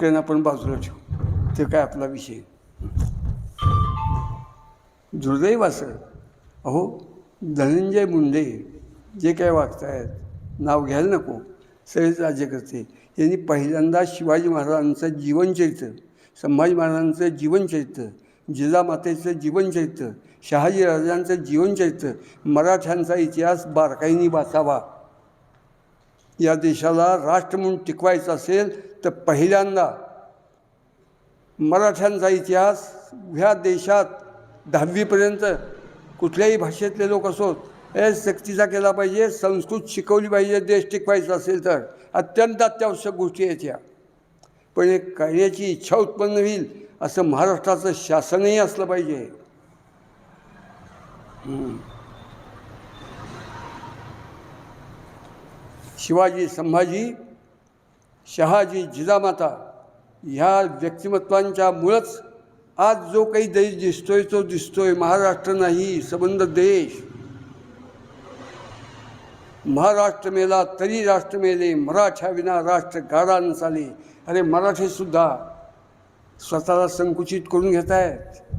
कारण आपण बाजूला ठेवू. ते काय आपला विषय. दुर्दैव असं. अहो धनंजय मुंडे जे काय वागतायत नाव घ्यायला नको. सगळेच राज्यकर्ते यांनी पहिल्यांदा शिवाजी महाराजांचं जीवनचरित्र संभाजी महाराजांचं जीवनचरित्र जिजामातेचं जीवनचरित्र शहाजी राजांचं जीवनचरित्र मराठ्यांचा इतिहास बारकाईनी वाचावा. या देशाला राष्ट्र म्हणून टिकवायचं असेल तर पहिल्यांदा मराठ्यांचा इतिहास ह्या देशात दहावीपर्यंत कुठल्याही भाषेतले लोक असोत हे सक्तीचा केला पाहिजे संस्कृत शिकवली पाहिजे देश टिकवायचा असेल तर. अत्यंत अत्यावश्यक गोष्टी आहेत या पण एक करण्याची इच्छा उत्पन्न होईल असं महाराष्ट्राचं शासनही असलं पाहिजे. शिवाजी संभाजी शहाजी जिजामाता ह्या व्यक्तिमत्वांच्या मुळंच आज जो काही देश दिसतोय तो दिसतोय. महाराष्ट्र नाही संबंध देश. महाराष्ट्र मेला तरी राष्ट्र मेले मराठ्या विना राष्ट्र गाडा चाले अरे मराठीसुद्धा स्वतःला संकुचित करून घेत आहेत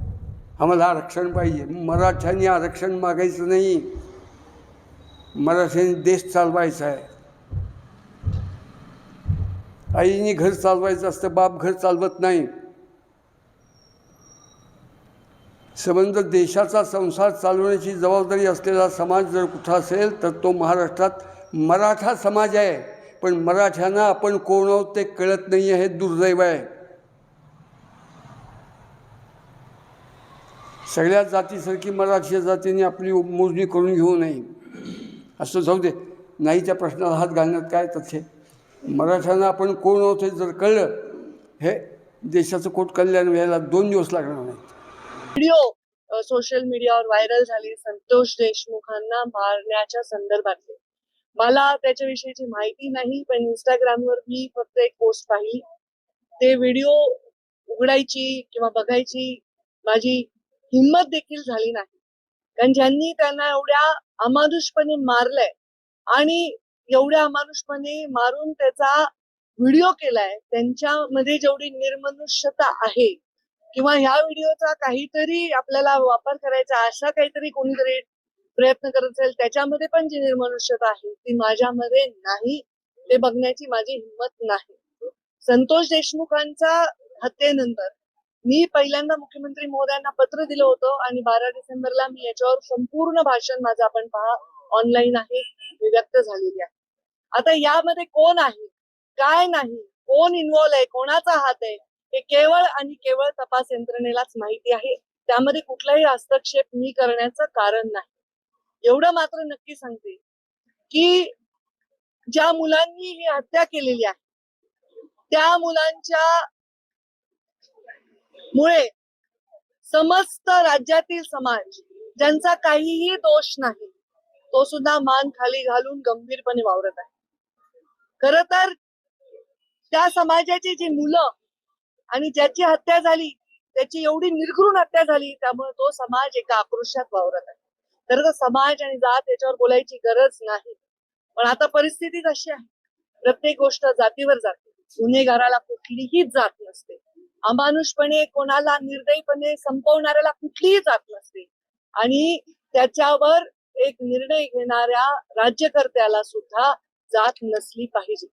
आम्हाला आरक्षण पाहिजे. मराठ्यांनी आरक्षण मागायचं नाही. मराठ्यांनी देश चालवायचा आहे. आईने घर चालवायचं असतं बाप घर चालवत नाही. संबंध देशाचा संसार चालवण्याची जबाबदारी असलेला समाज जर कुठं असेल तर तो महाराष्ट्रात मराठा समाज आहे. पण मराठ्यांना आपण कोण आहोत ते कळत नाही आहे हे दुर्दैव आहे. सगळ्या जातीसारखी मराठी जातीने आपली मोजणी करून घेऊ नये. असं जाऊ दे. नाही त्या प्रश्नाला हात घालण्यात काय तथ्य? मराठ्यांना आपण कोण आहोत हे जर कळलं हे देशाचं कोट कल्याण व्हायला दोन दिवस लागणार नाही व्हिडिओ सोशल मीडियावर व्हायरल झाली संतोष देशमुखांना मारण्याच्या संदर्भातले. मला त्याच्याविषयीची माहिती नाही पण इंस्टाग्रामवर मी फक्त एक पोस्ट पाहिली. ते व्हिडिओ उघडायची किंवा बघायची माझी हिंमत देखील झाली नाही. कारण ज्यांनी त्यांना एवढ्या अमानुषपणे मारलंय आणि एवढ्या अमानुषपणे मारून त्याचा व्हिडिओ केलाय त्यांच्यामध्ये जेवढी निर्मनुष्यता आहे किंवा ह्या व्हिडिओचा काहीतरी आपल्याला वापर करायचा असा काहीतरी कोणीतरी प्रयत्न करत असेल त्याच्यामध्ये पण जी निर्मनुष्यता आहे ती माझ्यामध्ये नाही. ते बघण्याची माझी हिंमत नाही. संतोष देशमुखांचा हत्येनंतर मी पहिल्यांदा मुख्यमंत्री महोदयांना पत्र दिलं होतं आणि बारा डिसेंबरला मी याच्यावर संपूर्ण भाषण माझं आपण पहा ऑनलाईन आहे व्यक्त झालेली आहे. आता यामध्ये कोण आहे? काय नाही? कोण इन्व्हॉल्व आहे? कोणाचा हात आहे? हे केवळ आणि केवळ तपास यंत्रणेलाच माहिती आहे. त्यामध्ये कुठलाही हस्तक्षेप मी करण्याचं कारण नाही. एवढं मात्र नक्की सांगते की ज्या मुलांनी ही हत्या केलेली आहे त्या मुलांच्या मुळे समस्त राज्यातील समाज ज्यांचा काहीही दोष नाही तो सुद्धा मान खाली घालून गंभीरपणे वावरत आहे. खर तर त्या समाजाची जी मुलं आणि ज्याची हत्या झाली त्याची एवढी निर्घृण हत्या झाली त्यामुळे तो समाज एका आक्रोशात वावरत आहे. तर समाज आणि जात याच्यावर बोलायची गरज नाही. पण आता परिस्थिती कशी आहे. प्रत्येक गोष्ट जातीवर जाते. गुन्हेगाराला कुठलीही जात नसते. अमानुषपणे कोणाला निर्दयीपणे संपवणाऱ्याला कुठलीही जात नसते. आणि त्याच्यावर एक निर्णय घेणाऱ्या राज्यकर्त्याला सुद्धा जात नसली पाहिजे.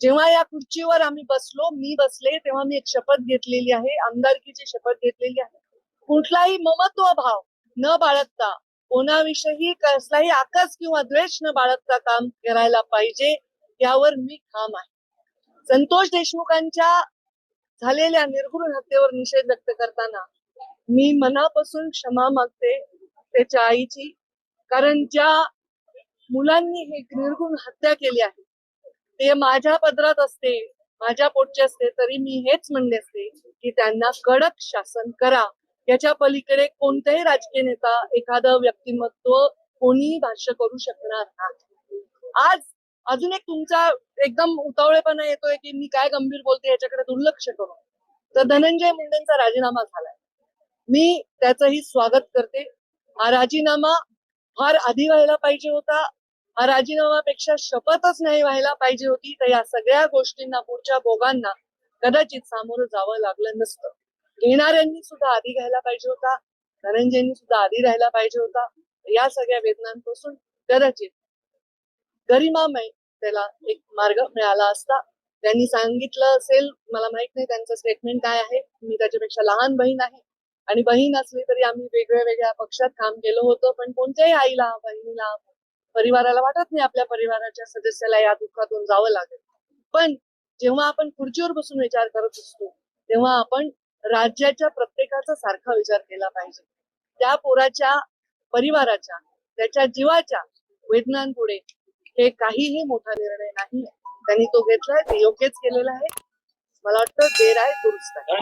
जेव्हा या खुर्चीवर आम्ही बसलो मी बसले तेव्हा मी एक शपथ घेतलेली आहे आमदारकीची शपथ घेतलेली आहे. कुठलाही ममत्व भाव न बाळगता कोणाविषयी कसलाही आकस किंवा द्वेष न बाळगता काम करायला पाहिजे यावर मी ठाम आहे. संतोष देशमुखांच्या झालेल्या निर्घृण हत्येवर निषेध व्यक्त करताना मी मनापासून क्षमा मागते त्याच्या आईची. कारण ज्या मुलांनी हे निर्गुण हत्या केली आहे. ते माझ्या पदरात असते माझ्या पोटचे असते तरी मी हेच म्हणले असते की त्यांना कडक शासन करा. याच्या पलीकडे कोणताही राजकीय नेता एखादं व्यक्तिमत्व कोणीही भाष्य करू शकणार नाही. आज अजून एक तुमचा एकदम उतावळेपणा येतोय की मी काय गंभीर बोलते याच्याकडे दुर्लक्ष करू तर धनंजय मुंडेंचा राजीनामा झालाय. मी त्याचंही स्वागत करते. हा राजीनामा फार आधी व्हायला पाहिजे होता राजीनामापेक्षा शपथच नाही व्हायला पाहिजे होती. तर या सगळ्या गोष्टींना पुढच्या बोगांना कदाचित सामोरं जावं लागलं नसतं. घेणाऱ्यांनी सुद्धा आधी घ्यायला पाहिजे होता. धनंजयनी सुद्धा आधी राहायला पाहिजे होता. या सगळ्या वेदनांपासून कदाचित गरिमामय त्याला एक मार्ग मिळाला असता. त्यांनी सांगितलं असेल मला माहीत नाही त्यांचं स्टेटमेंट काय आहे. मी त्याच्यापेक्षा लहान बहीण आहे. आणि बहीण असली तरी आम्ही वेगळ्या वेगळ्या पक्षात काम केलं होतं. पण कोणत्याही आईला बहिणीला परिवाराला वाटत नाही आपल्या परिवाराच्या सदस्याला या दुःखातून जावं लागेल. पण जेव्हा आपण खुर्चीवर बसून विचार करत असतो तेव्हा आपण राज्याच्या प्रत्येकाचा सारखा विचार केला पाहिजे. त्या पोराच्या परिवाराच्या त्याच्या जीवाच्या वेदनांपुढे हे काहीही मोठा निर्णय नाही. त्यांनी तो घेतलाय ते योग्यच केलेला आहे. मला वाटतं देर आहे दुरुस्त आहे.